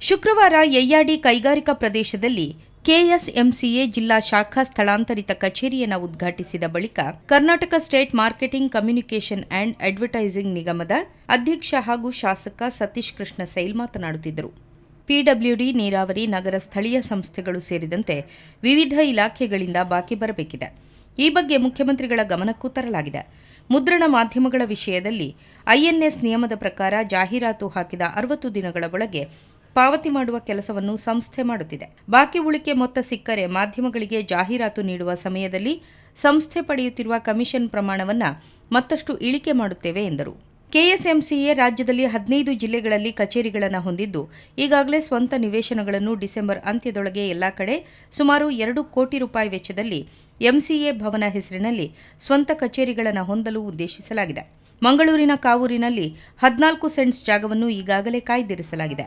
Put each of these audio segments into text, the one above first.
ಶುಕ್ರವಾರ ಯಯ್ಯಾಡಿ ಕೈಗಾರಿಕಾ ಪ್ರದೇಶದಲ್ಲಿ ಕೆಎಸ್ಎಂಸಿಎ ಜಿಲ್ಲಾ ಶಾಖಾ ಸ್ಥಳಾಂತರಿತ ಕಚೇರಿಯನ್ನು ಉದ್ಘಾಟಿಸಿದ ಬಳಿಕ Karnataka state marketing communication and advertising ನಿಗಮದ ಅಧ್ಯಕ್ಷ ಹಾಗೂ ಶಾಸಕ ಸತೀಶ್ ಕೃಷ್ಣ ಸೈಲ್ ಮಾತನಾಡುತ್ತಿದ್ದರು. ಪಿಡಬ್ಲ್ಯೂಡಿ, ನೀರಾವರಿ, ನಗರ ಸ್ಥಳೀಯ ಸಂಸ್ಥೆಗಳು ಸೇರಿದಂತೆ ವಿವಿಧ ಇಲಾಖೆಗಳಿಂದ ಬಾಕಿ ಬರಬೇಕಿದೆ. ಈ ಬಗ್ಗೆ ಮುಖ್ಯಮಂತ್ರಿಗಳ ಗಮನಕ್ಕೂ ತರಲಾಗಿದೆ. ಮುದ್ರಣ ಮಾಧ್ಯಮಗಳ ವಿಷಯದಲ್ಲಿ ಐಎನ್ಎಸ್ ನಿಯಮದ ಪ್ರಕಾರ ಜಾಹೀರಾತು ಹಾಕಿದ ಅರವತ್ತು ದಿನಗಳ ಒಳಗೆ ಪಾವತಿ ಮಾಡುವ ಕೆಲಸವನ್ನು ಸಂಸ್ಥೆ ಮಾಡುತ್ತಿದೆ. ಬಾಕಿ ಉಳಿಕೆ ಮೊತ್ತ ಸಿಕ್ಕರೆ ಮಾಧ್ಯಮಗಳಿಗೆ ಜಾಹೀರಾತು ನೀಡುವ ಸಮಯದಲ್ಲಿ ಸಂಸ್ಥೆ ಪಡೆಯುತ್ತಿರುವ ಕಮಿಷನ್ ಪ್ರಮಾಣವನ್ನು ಮತ್ತಷ್ಟು ಇಳಿಕೆ ಮಾಡುತ್ತೇವೆ ಎಂದರು. ಕೆಎಸ್ಎಂಸಿಎ ರಾಜ್ಯದಲ್ಲಿ ಹದಿನೈದು ಜಿಲ್ಲೆಗಳಲ್ಲಿ ಕಚೇರಿಗಳನ್ನು ಹೊಂದಿದ್ದು, ಈಗಾಗಲೇ ಸ್ವಂತ ನಿವೇಶನಗಳನ್ನು ಡಿಸೆಂಬರ್ ಅಂತ್ಯದೊಳಗೆ ಎಲ್ಲಾ ಕಡೆ ಸುಮಾರು ಎರಡು ಕೋಟಿ ರೂಪಾಯಿ ವೆಚ್ಚದಲ್ಲಿ ಎಂಸಿಎ ಭವನ ಹೆಸರಿನಲ್ಲಿ ಸ್ವಂತ ಕಚೇರಿಗಳನ್ನು ಹೊಂದಲು ಉದ್ದೇಶಿಸಲಾಗಿದೆ. ಮಂಗಳೂರಿನ ಕಾವೂರಿನಲ್ಲಿ ಹದಿನಾಲ್ಕು ಸೆಂಟ್ಸ್ ಜಾಗವನ್ನು ಈಗಾಗಲೇ ಕಾಯ್ದಿರಿಸಲಾಗಿದೆ.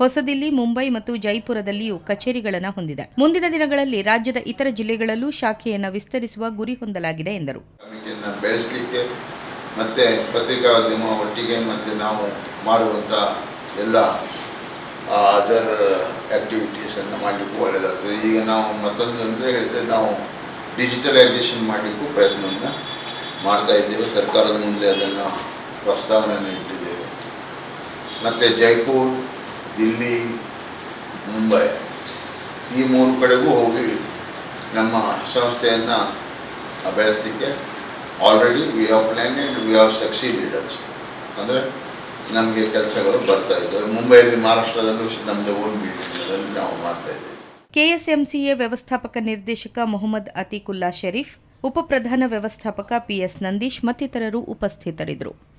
ಹೊಸದಿಲ್ಲಿ, ಮುಂಬೈ ಮತ್ತು ಜೈಪುರದಲ್ಲಿಯೂ ಕಚೇರಿಗಳನ್ನು ಹೊಂದಿದೆ. ಮುಂದಿನ ದಿನಗಳಲ್ಲಿ ರಾಜ್ಯದ ಇತರ ಜಿಲ್ಲೆಗಳಲ್ಲೂ ಶಾಖೆಯನ್ನು ವಿಸ್ತರಿಸುವ ಗುರಿ ಹೊಂದಲಾಗಿದೆ ಎಂದರು. ಮತ್ತು ಪತ್ರಿಕಾದ್ಯಮ ಒಟ್ಟಿಗೆ ಮತ್ತು ನಾವು ಮಾಡುವಂಥ ಎಲ್ಲ ಅದರ್ ಆ್ಯಕ್ಟಿವಿಟೀಸನ್ನು ಮಾಡಲಿಕ್ಕೂ ಒಳ್ಳೆಯದಾಗ್ತದೆ ಈಗ ನಾವು ಮತ್ತೊಂದು ಅಂದರೆ ಹೇಳಿದರೆ ನಾವು ಡಿಜಿಟಲೈಸೇಷನ್ ಮಾಡಲಿಕ್ಕೂ ಪ್ರಯತ್ನವನ್ನು ಮಾಡ್ತಾ ಇದ್ದೇವೆ. ಸರ್ಕಾರದ ಮುಂದೆ ಅದನ್ನು ಪ್ರಸ್ತಾವನೆಯನ್ನು ಇಟ್ಟಿದ್ದೇವೆ. ಮತ್ತು ಜೈಪುರ್ ದಿಲ್ಲಿ, ಮುಂಬೈ, ಈ ಮೂರು ಕಡೆಗೂ ಹೋಗಿ ನಮ್ಮ ಸಂಸ್ಥೆಯನ್ನು ಬೆಳೆಸಲಿಕ್ಕೆ already we have plan and we have succeeded also ಅಂದರೆ ನಮಗೆ ಕೆಲಸಗಳು ಬರ್ತಾ ಇದ್ದಾವೆ. ಮುಂಬೈಯಲ್ಲಿ ಮಹಾರಾಷ್ಟ್ರದಲ್ಲೂ ನಮ್ಮದು ಓನ್ ಬಿಲ್ಡಿಂಗ್ಗಳಲ್ಲಿ ನಾವು ಮಾಡ್ತಾ ಇದ್ದೇವೆ. ಕೆಎಸ್ಎಂಸಿಎ ವ್ಯವಸ್ಥಾಪಕ ನಿರ್ದೇಶಕ ಮೊಹಮ್ಮದ್ ಅತೀಕುಲ್ಲಾ ಶರೀಫ್ ಉಪಪ್ರಧಾನ ವ್ಯವಸ್ಥಾಪಕ ಪಿಎಸ್ ನಂದೀಶ್ ಮತ್ತಿತರರು ಉಪಸ್ಥಿತರಿದ್ದರು.